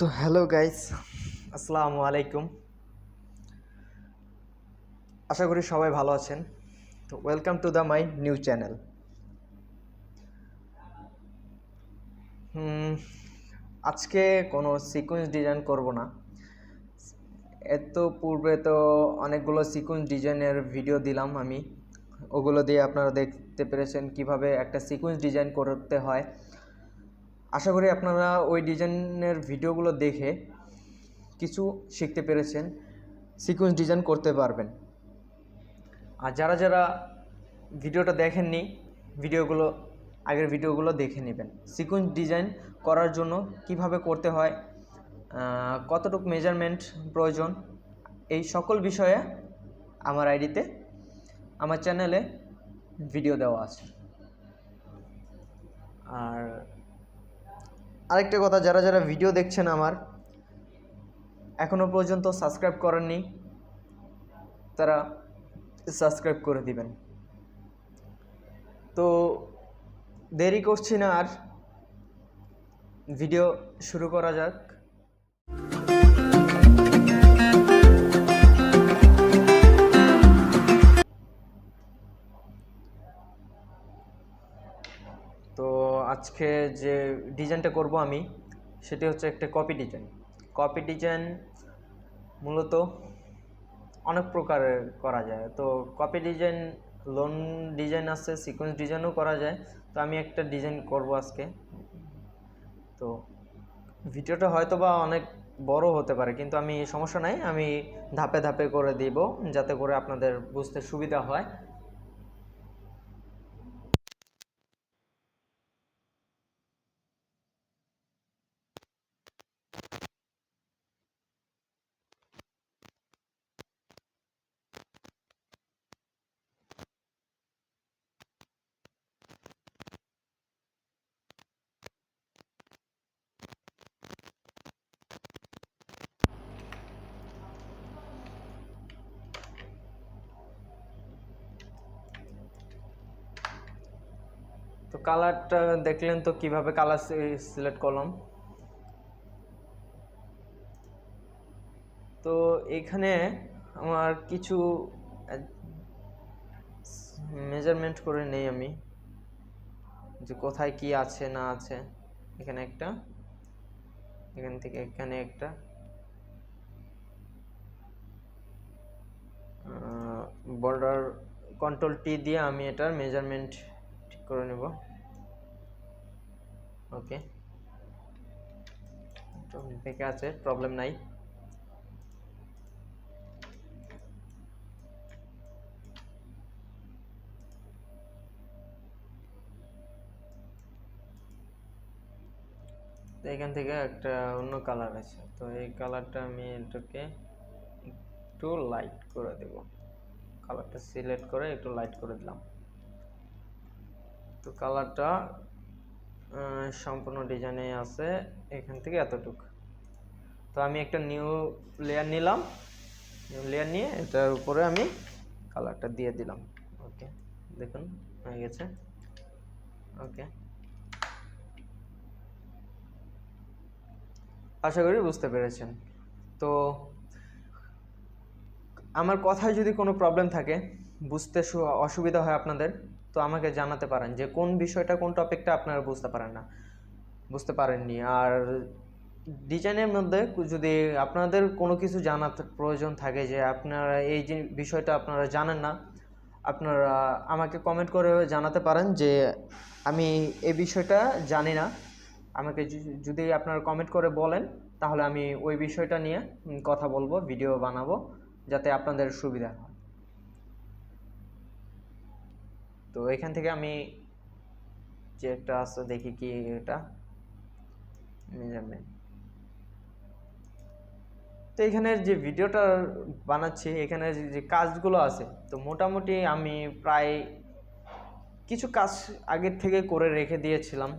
তো hello guys, আসসালামু আলাইকুম। আশা করি সবাই ভালো আছেন। তো welcome to the my new channel. আজকে কোনো সিকোয়েন্স ডিজাইন করব না। এত পূর্বে তো অনেকগুলো সিকোয়েন্স ডিজাইনের ভিডিও দিলাম আমি। ওগুলো দিয়ে আপনারা দেখতে পেরেছেন কীভাবে একটা সিকোয়েন্স ডিজাইন করতে হয়। আশা করি আপনারা ওই ডিজাইনের ভিডিওগুলো দেখে কিছু শিখতে পেরেছেন, সিকোয়েন্স ডিজাইন করতে পারবেন। আর যারা যারা ভিডিওটা দেখেননি, ভিডিওগুলো, আগের ভিডিওগুলো দেখে নেবেন। সিকোয়েন্স ডিজাইন করার জন্য কীভাবে করতে হয় কতটুকু মেজারমেন্ট প্রয়োজন, এই সকল বিষয়ে আমার আইডিতে আমার চ্যানেলে ভিডিও দেওয়া আছে। আর আরেকটা কথা, যারা যারা ভিডিও দেখছেন আমার এখনও পর্যন্ত সাবস্ক্রাইব করেননি, তারা সাবস্ক্রাইব করে দিবেন। তো দেরি করছি না আর ভিডিও শুরু করা যাক। আজকে যে ডিজাইনটা করব আমি, সেটি হচ্ছে একটা কপি ডিজাইন কপি ডিজাইন মূলত অনেক প্রকারের করা যায়। তো কপি ডিজাইন লোন ডিজাইন আছে সিকোয়েন্স ডিজাইনও করা যায়। তো আমি একটা ডিজাইন করব আজকে। তো ভিডিওটা হয়তো বা অনেক বড় হতে পারে, কিন্তু আমি সমস্যা নাই। আমি ধাপে ধাপে করে দিব, যাতে করে আপনাদের বুঝতে সুবিধা হয় তো কালারটা দেখলেন তো কীভাবে কালার সিলেক্ট করলাম? তো এখানে আমার কিছু মেজারমেন্ট করে নেই আমি। যে কোথায় কি আছে, না আছে। এখানে একটা, এখান থেকে এখানে একটা। বর্ডার কন্ট্রোল টি দিয়ে আমি এটার মেজারমেন্ট ঠিক করে নেব। ওকে। বেঁকে আছে প্রবলেম নাই। এখান থেকে একটা অন্য কালার আছে, তো এই কালারটা আমি এটাকে একটু লাইট করে দেব। কালারটা সিলেক্ট করে একটু লাইট করে দিলাম। তো কালারটা সম্পূর্ণ ডিজাইনে আছে এখান থেকে এতটুকু। তো আমি একটা নিউ লেয়ার নিলাম। নিউ লেয়ার নিয়ে এটার উপরে আমি কালারটা দিয়ে দিলাম। ওকে দেখুন, হয়ে গেছে। ওকে আশা করি বুঝতে পেরেছেন। তো আমার কথায় যদি কোনো প্রবলেম থাকে, বুঝতে অসুবিধা হয় আপনাদের তো আমাকে জানাতে পারেন যে কোন বিষয়টা, কোন টপিকটা আপনারা বুঝতে পারেন না। বুঝতে পারেননি। আর ডিজাইনের মধ্যে যদি আপনাদের কোনো কিছু জানার প্রয়োজন থাকে যে আপনারা এই যে বিষয়টা আপনারা জানেন না, আপনারা আমাকে কমেন্ট করে জানাতে পারেন যে আমি এই বিষয়টা জানি না। আমাকে যদি- আপনারা কমেন্ট করে বলেন, তাহলে আমি ওই বিষয়টা নিয়ে কথা বলব ভিডিও বানাবো, যাতে আপনাদের সুবিধা হয়। তো এখান থেকে আমি যে একটা আছে, দেখি কি এটা। মেজারমেন্ট তো এখানের যে ভিডিওটা বানাচ্ছি এখানে যে- যে কাজগুলো আছে, তো মোটামুটি আমি প্রায় কিছু কাজ আগের থেকে করে রেখে দিয়েছিলাম,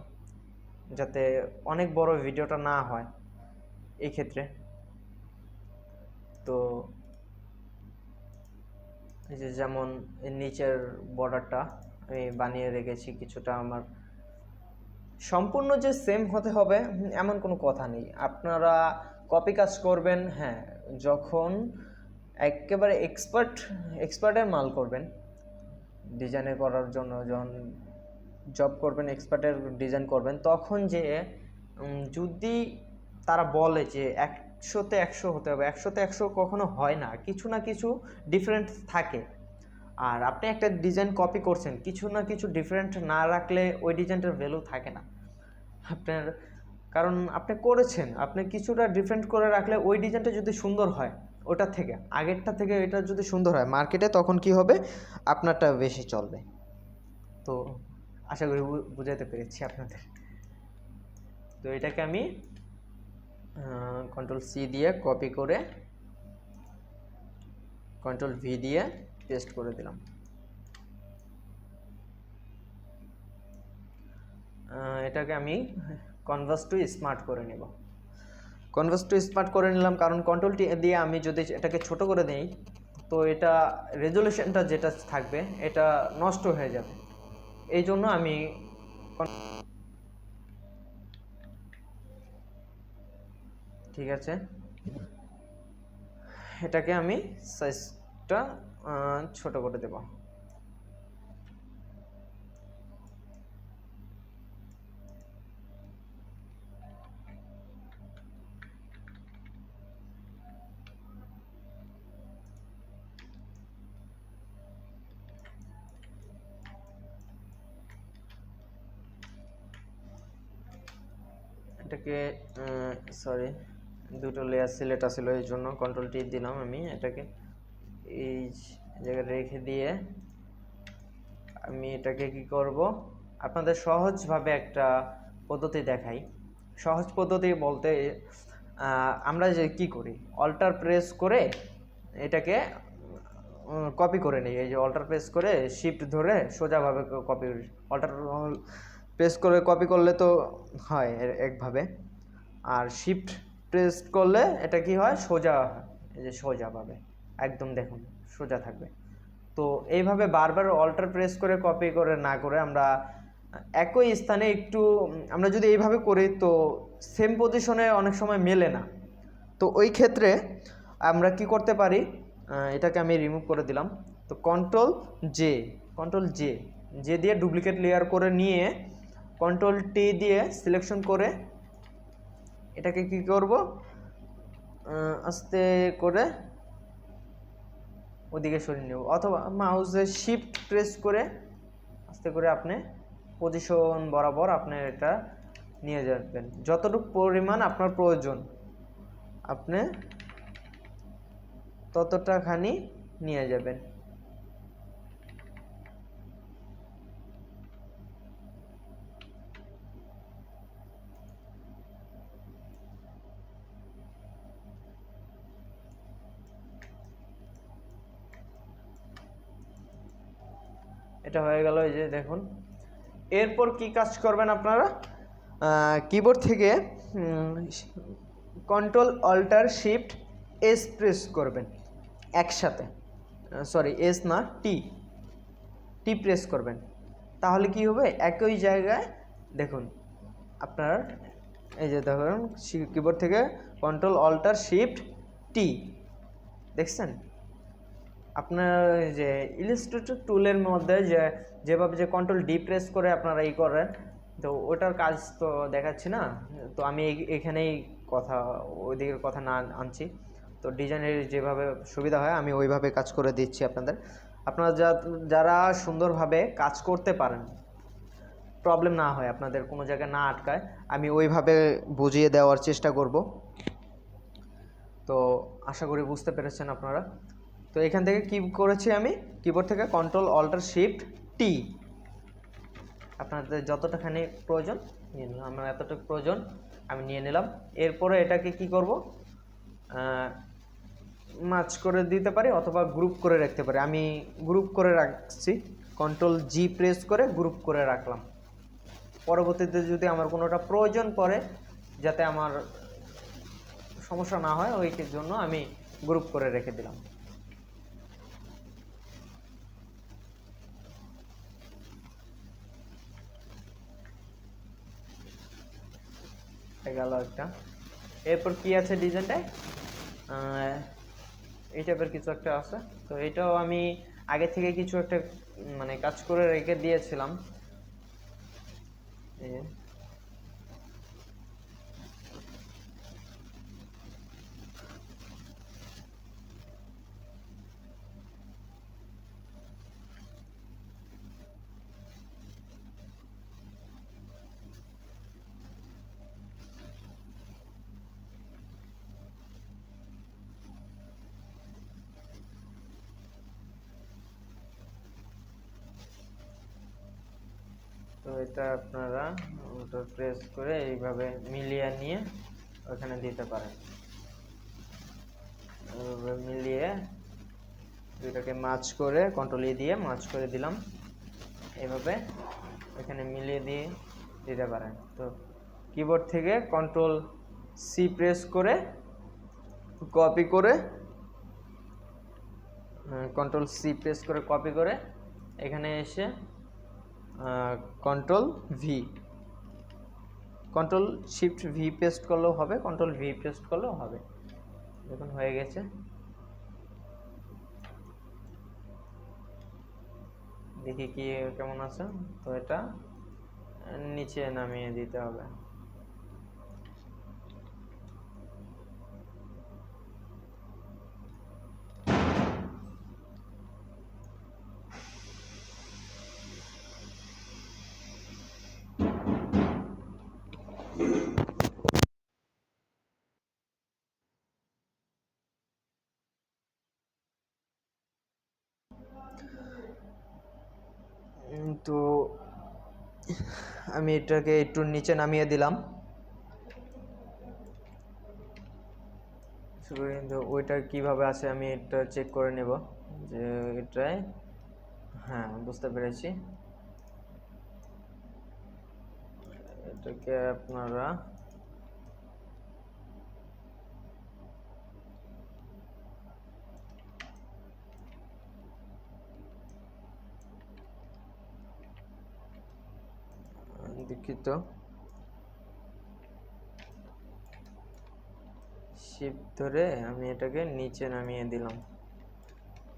যাতে অনেক বড় ভিডিওটা না হয় এই ক্ষেত্রে তো যে যেমন নিচের বর্ডারটা আমি বানিয়ে রেখেছি কিছুটা আমার। সম্পূর্ণ যে সেম হতে হবে এমন কোনো কথা নেই। আপনারা কপি কাজ করবেন হ্যাঁ যখন একেবারে এক্সপার্ট এক্সপার্টের মাল করবেন ডিজাইনে করার জন্য যখন জব করবেন এক্সপার্টের ডিজাইন করবেন, তখন যে যদি তারা বলে যে একশোতে একশো হতে হবে, একশোতে একশো কখনো হয় না, কিছু না কিছু ডিফারেন্ট থাকে। আর আপনি একটা ডিজাইন কপি করছেন, কিছু না কিছু ডিফারেন্ট না রাখলে ওই ডিজাইনটার ভ্যালু থাকে না। আপনার, কারণ আপনি করেছেন, আপনি কিছুটা ডিফারেন্ট করে রাখলে ওই ডিজাইনটা যদি সুন্দর হয় ওটার থেকে, আগেরটা থেকে এটা যদি সুন্দর হয় মার্কেটে তখন কি হবে? আপনারটা বেশি চলবে। তো আশা করি বুঝাতে পেরেছি আপনাদের। তো এটাকে আমি কন্ট্রোল সি দিয়ে কপি করে কন্ট্রোল ভি দিয়ে পেস্ট করে দিলাম। এটাকে আমি কনভার্স টু স্মার্ট করে নেব। কনভার্স টু স্মার্ট করে নিলাম কারণ কন্ট্রোল দিয়ে আমি যদি এটাকে ছোট করে দিই, তো এটা রেজলিউশনটা যেটা থাকবে, এটা নষ্ট হয়ে যাবে। এই জন্য আমি ঠিক আছে? এটাকে আমি সাইজটা ছোট করে দেব। এটাকে সরি দুটো লেয়ার সিলেক্ট আসছিল এই জন্য কন্ট্রোল টি দিলাম আমি এটাকে। এই জায়গায় রেখে দিয়ে আমি এটাকে কি করব? আপনাদের সহজভাবে একটা পদ্ধতি দেখাই। সহজ পদ্ধতি বলতে আমরা যে কি করি? অল্টার প্রেস করে এটাকে কপি করে নিই। এই যে অল্টার প্রেস করে শিফট ধরে সোজাভাবে কপি অল্টার প্রেস করে কপি করলে তো হয় একভাবে। আর শিফট প্রেস করলে এটা কি হয়? সোজা, এই যে সোজাভাবে একদম দেখুন, সোজা থাকবে। তো এইভাবে বারবার অল্টার প্রেস করে কপি করে না করে আমরা একই স্থানে একটু, আমরা যদি এইভাবে করি তো সেম পজিশনে অনেক সময় মেলে না। তো ওই ক্ষেত্রে আমরা কি করতে পারি? এটাকে আমি রিমুভ করে দিলাম। তো control J control J J দিয়ে ডুপ্লিকেট লেয়ার করে নিয়ে কন্ট্রোল টি দিয়ে সিলেকশন করে এটাকে কি করব? আস্তে করে ওদিকে সরিয়ে নেব। অথবা মাউসে শিফট প্রেস করে আস্তে করে আপনি পজিশন বরাবর আপনি এটা নিয়ে যাবেন। যতটুকু পরিমাণ আপনার প্রয়োজন, আপনি ততটা খানি নিয়ে যাবেন। এটা হয়ে গেল এই যে দেখুন। এরপর কি কাজ করবেন আপনারা? কিবোর্ড থেকে control alter shift S press করবেন একসাথে। সরি এস না টি টি প্রেস করবেন। তাহলে কি হবে? একই জায়গায় দেখুন, আপনার এই যে দেখুন কিবোর্ড থেকে কন্ট্রোল অল্টার শিফট টি দেখছেন? আপনার যে ইলিস্ট্রেটর টুলের মধ্যে যে, যেভাবে যে কন্ট্রোল ডি প্রেস করে আপনারা ই করেন, তো ওটার কাজ তো দেখাচ্ছি না। তো আমি এখানেই কথা ওইদিকের কথা না আনছি। তো ডিজাইনের যেভাবে সুবিধা হয়, আমি ওইভাবে কাজ করে দিচ্ছি আপনাদের। আপনারা যা- যারা সুন্দরভাবে কাজ করতে পারেন প্রবলেম না হয়, আপনাদের কোনো জায়গায় না আটকায়, আমি ওইভাবে বুঝিয়ে দেওয়ার চেষ্টা করব। তো আশা করি বুঝতে পেরেছেন আপনারা। তো এখান থেকে কি করেছি আমি? কিবোর্ড থেকে কন্ট্রোল অল্টার শিফট টি আপনাদের যতটাখানি প্রয়োজন, নিয়ে নিলাম। আমার এতটুকু প্রয়োজন, আমি নিয়ে নিলাম। এরপরে এটাকে কি করব? মাছ করে দিতে পারি অথবা গ্রুপ করে রাখতে পারি। আমি গ্রুপ করে রাখছি কন্ট্রোল জি প্রেস করে গ্রুপ করে রাখলাম। পরবর্তীতে যদি আমার কোনোটা প্রয়োজন পড়ে, যাতে আমার সমস্যা না হয় ওই জন্য আমি গ্রুপ করে রেখে দিলাম। গেল একটা। এরপর কি আছে ডিজাইনটায় এই টাইপের কিছু একটা আছে। তো এটাও আমি আগে থেকে কিছু একটা মানে কাজ করে রেখে দিয়েছিলাম। এটা আপনারা ওটা প্রেস করে এইভাবে মিলিয়ে নিয়ে ওখানে দিতে পারেন। এইভাবে মিলিয়ে দুইটাকে মাছ করে কন্ট্রোল ই দিয়ে মাছ করে দিলাম। এইভাবে এখানে মিলিয়ে দিয়ে দিতে পারেন। তো কিবোর্ড থেকে কন্ট্রোল সি প্রেস করে কপি করে কন্ট্রোল সি প্রেস করে কপি করে এখানে এসে control V control shift V paste করলেও হবে কন্ট্রোল ভি পেস্ট করলেও হবে। দেখুন, হয়ে গেছে। দেখি কি, কেমন আছে? তো এটা নিচে নামিয়ে দিতে হবে। তো আমি এটাকে একটু নিচে নামিয়ে দিলাম। কিন্তু ওইটা কীভাবে আছে আমি এটা চেক করে নেব যে এটাই। হ্যাঁ বুঝতে পেরেছি। এটাকে আপনারা দুঃখিত। শিপ ধরে আমি এটাকে নিচে নামিয়ে দিলাম।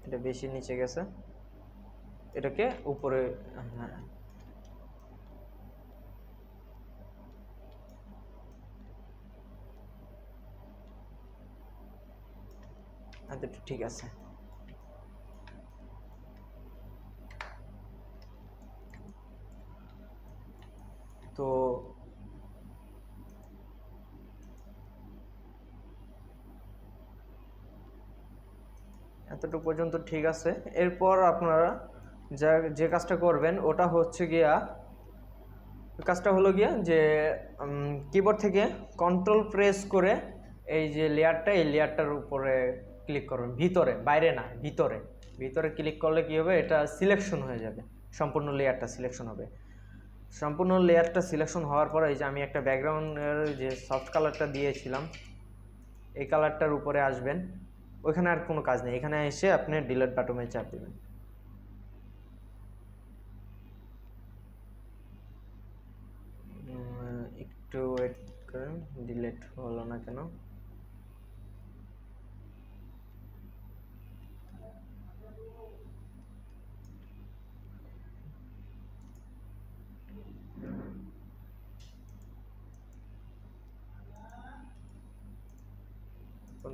এটা বেশি নিচে গেছে। এটাকে উপরে হ্যাঁ। আচ্ছা ঠিক আছে তো এতটুকু পর্যন্ত ঠিক আছে। এরপর আপনারা যা, যে কাজটা করবেন, ওটা হচ্ছে গিয়া, কাজটা হলো গিয়া যে কিবোর্ড থেকে কন্ট্রোল প্রেস করে এই যে লেয়ারটা এই লেয়ারটার উপরে ক্লিক করবেন। ভিতরে, বাইরে না, ভিতরে। ভিতরে ক্লিক করলে কি হবে? এটা সিলেকশন হয়ে যাবে। সম্পূর্ণ লেয়ারটা সিলেকশন হবে। সম্পূর্ণ লেয়ারটা সিলেকশন হওয়ার পরে, এই যে আমি একটা ব্যাকগ্রাউন্ডের যে সফট কালারটা দিয়েছিলাম, এই কালারটার উপরে আসবেন। ওইখানে আর কোনো কাজ নেই। এখানে এসে আপনি ডিলেট বাটনে চাপ দেবেন। একটু ওয়েট করেন। ডিলেট হলো না কেন?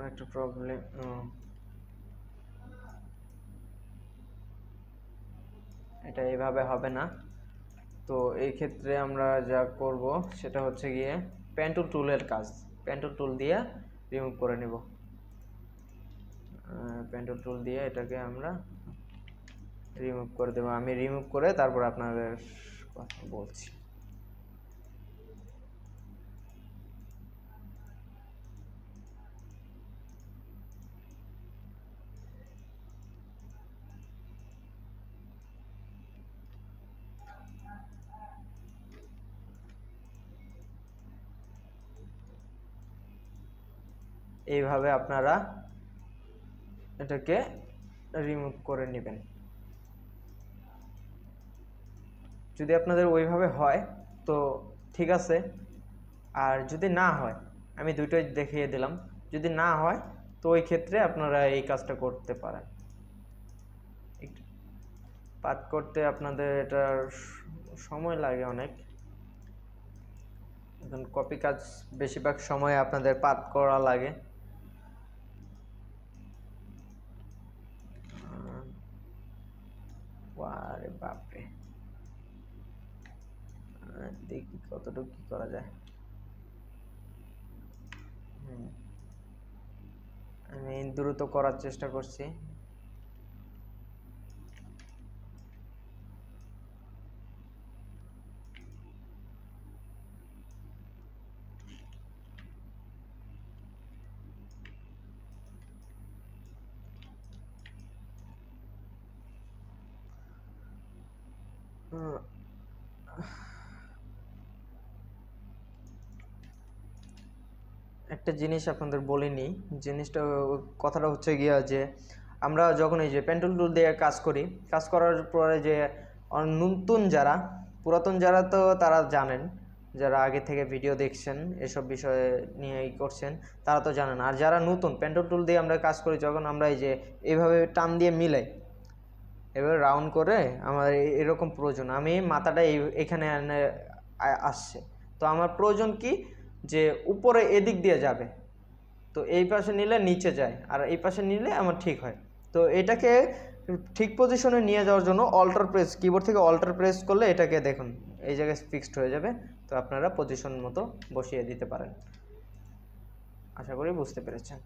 কোনো একটা প্রবলেম এটা এইভাবে হবে না। তো এই ক্ষেত্রে আমরা যা করব সেটা হচ্ছে গিয়ে পেন্টুল টুলের কাজ। পেন্টুল টুল দিয়ে রিমুভ করে নেব। পেন্টুল টুল দিয়ে এটাকে আমরা রিমুভ করে দেবো। আমি রিমুভ করে তারপর আপনাদের কথা বলছি। এইভাবে আপনারা এটাকে রিমুভ করে নেবেন। যদি আপনাদের ওইভাবে হয়, তো ঠিক আছে। আর যদি না হয়, আমি দুটোই দেখিয়ে দিলাম। যদি না হয়, তো ওই ক্ষেত্রে আপনারা এই কাজটা করতে পারেন। পাত করতে আপনাদের এটার সময় লাগে অনেক। কপি কাজ বেশিরভাগ সময় আপনাদের পাত করা লাগে। কতটুকু কি করা যায়? আমি দ্রুত করার চেষ্টা করছি। হুম। একটা জিনিস আপনাদের বলিনি জিনিসটা, কথাটা হচ্ছে গিয়া যে, আমরা যখন এই যে পেন্টুল টুল দিয়ে কাজ করি, কাজ করার পরে যে নতুন যারা, পুরাতন যারা তো তারা জানেন, যারা আগে থেকে ভিডিও দেখছেন, এসব বিষয়ে নিয়ে ই করছেন, তারা তো জানেন। আর যারা নতুন পেন্টুল টুল দিয়ে আমরা কাজ করি, যখন আমরা এই যে এইভাবে টান দিয়ে মিলাই, এবার রাউন্ড করে আমার এরকম প্রয়োজন। আমি মাথাটা এখানে আসছে। তো আমার প্রয়োজন কি? যে উপরে এদিক দিয়ে যাবে। তো এই পাশে নিলে নিচে যায়, আর এই পাশে নিলে আমার ঠিক হয়। তো এটাকে ঠিক পজিশনে নিয়ে যাওয়ার জন্য অল্টার প্রেস কিবোর্ড থেকে অল্টার প্রেস করলে এটাকে দেখুন, এই জায়গায় ফিক্সড হয়ে যাবে। তো আপনারা পজিশন মতো বসিয়ে দিতে পারেন। আশা করি বুঝতে পেরেছেন।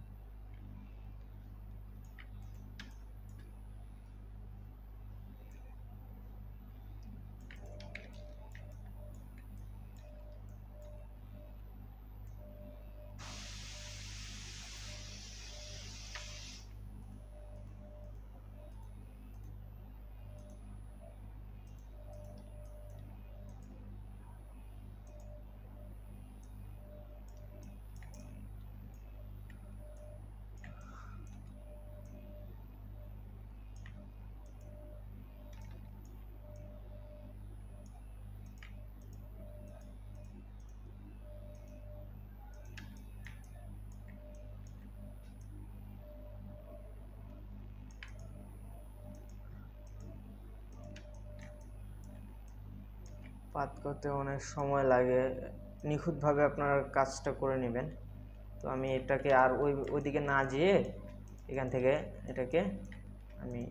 পাত করতে অনেক সময় লাগে। নিখুঁতভাবে আপনারা কাজটা করে নেবেন। তো আমি এটাকে আর ওই, ওইদিকে না যেয়ে এখান থেকে এটাকে আমি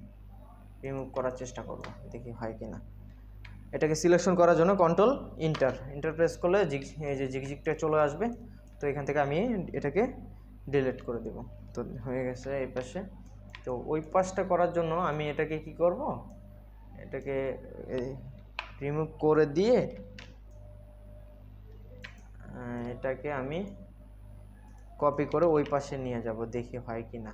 রিমুভ করার চেষ্টা করব, দেখি হয় কি না এটাকে সিলেকশন করার জন্য কন্ট্রোল ইন্টার ইন্টার প্রেস করলে জিগ, এই যে জিগজিগটা চলে আসবে। তো এখান থেকে আমি এটাকে ডিলিট করে দেব। তো হয়ে গেছে এই পাশে। তো ওই পাশটা করার জন্য আমি এটাকে কি করব? এটাকে রিমুভ করে দিয়ে এটাকে আমি কপি করে ওই পাশে নিয়ে যাব, দেখি হয় কি না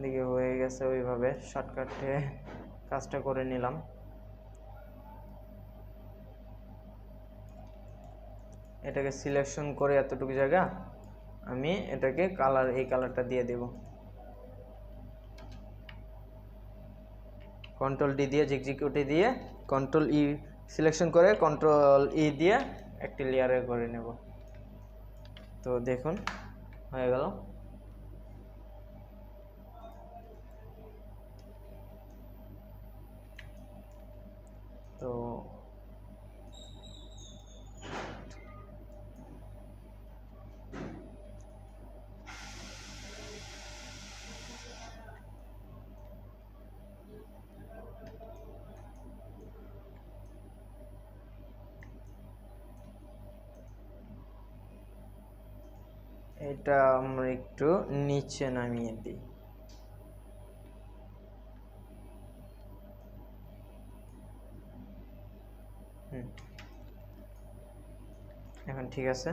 এদিকে হয়ে গেছে ওইভাবে শর্টকাটে কাজটা করে নিলাম। এটাকে সিলেকশন করে এতটুকু জায়গা আমি এটাকে কালার এই কালারটা দিয়ে দেব। কন্ট্রোল ডি দিয়ে জিকজিকিউটি দিয়ে কন্ট্রোল ই সিলেকশন করে কন্ট্রোল ই দিয়ে একটি লেয়ারে করে নেব। তো দেখুন, হয়ে গেল। তো এটা আমরা একটু নিচে নামিয়ে দিই। ঠিক আছে?